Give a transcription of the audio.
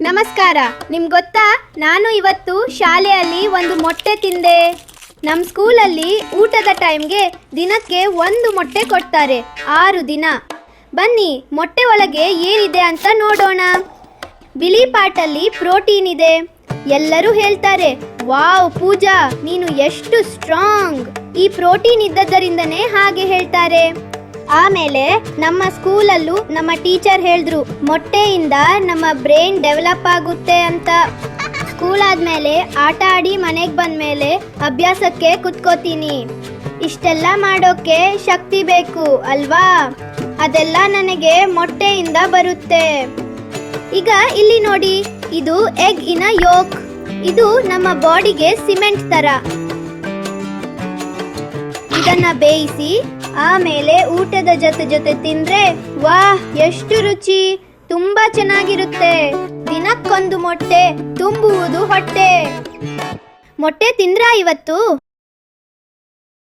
ನಮಸ್ಕಾರ. ನಿಮ್ಗೆ ಗೊತ್ತಾ? ನಾನು ಇವತ್ತು ಶಾಲೆಯಲ್ಲಿ ಒಂದು ಮೊಟ್ಟೆ ತಿಂದೆ. ನಮ್ಮ ಸ್ಕೂಲಲ್ಲಿ ಊಟದ ಟೈಮ್ಗೆ ದಿನಕ್ಕೆ ಒಂದು ಮೊಟ್ಟೆ ಕೊಡ್ತಾರೆ. ಆರು ದಿನ. ಬನ್ನಿ, ಮೊಟ್ಟೆ ಒಳಗೆ ಏನಿದೆ ಅಂತ ನೋಡೋಣ. ಬಿಳಿ ಪಾಟಲ್ಲಿ ಪ್ರೋಟೀನ್ ಇದೆ. ಎಲ್ಲರೂ ಹೇಳ್ತಾರೆ, ವಾವ್ ಪೂಜಾ, ನೀನು ಎಷ್ಟು ಸ್ಟ್ರಾಂಗ್. ಈ ಪ್ರೋಟೀನ್ ಇದ್ದದರಿಂದನೇ ಹಾಗೆ ಹೇಳ್ತಾರೆ. ಆಮೇಲೆ ನಮ್ಮ ಸ್ಕೂಲಲ್ಲೂ ನಮ್ಮ ಟೀಚರ್ ಹೇಳಿದ್ರು, ಮೊಟ್ಟೆಯಿಂದ ನಮ್ಮ ಬ್ರೈನ್ ಡೆವಲಪ್ ಆಗುತ್ತೆ ಅಂತ. ಸ್ಕೂಲ್ ಆದ್ಮೇಲೆ ಆಟ ಆಡಿ ಮನೆಗೆ ಬಂದ್ಮೇಲೆ ಅಭ್ಯಾಸಕ್ಕೆ ಕುತ್ಕೋತೀನಿ. ಇಷ್ಟೆಲ್ಲ ಮಾಡೋಕೆ ಶಕ್ತಿ ಬೇಕು, ಅಲ್ವಾ? ಅದೆಲ್ಲ ನನಗೆ ಮೊಟ್ಟೆಯಿಂದ ಬರುತ್ತೆ. ಈಗ ಇಲ್ಲಿ ನೋಡಿ, ಇದು ಎಗ್ ಇನ ಯೋಕ್. ಇದು ನಮ್ಮ ಬಾಡಿಗೆ ಸಿಮೆಂಟ್ ತರ. ಇದನ್ನ ಬೇಯಿಸಿ ಆಮೇಲೆ ಊಟದ ಜೊತೆ ಜೊತೆ ತಿಂದ್ರೆ ವಾಹ್, ಎಷ್ಟು ರುಚಿ. ತುಂಬಾ ಚೆನ್ನಾಗಿರುತ್ತೆ. ದಿನಕ್ಕೊಂದು ಮೊಟ್ಟೆ ತುಂಬುವುದು ಹೊಟ್ಟೆ. ಮೊಟ್ಟೆ ತಿಂದ್ರಾ ಇವತ್ತು?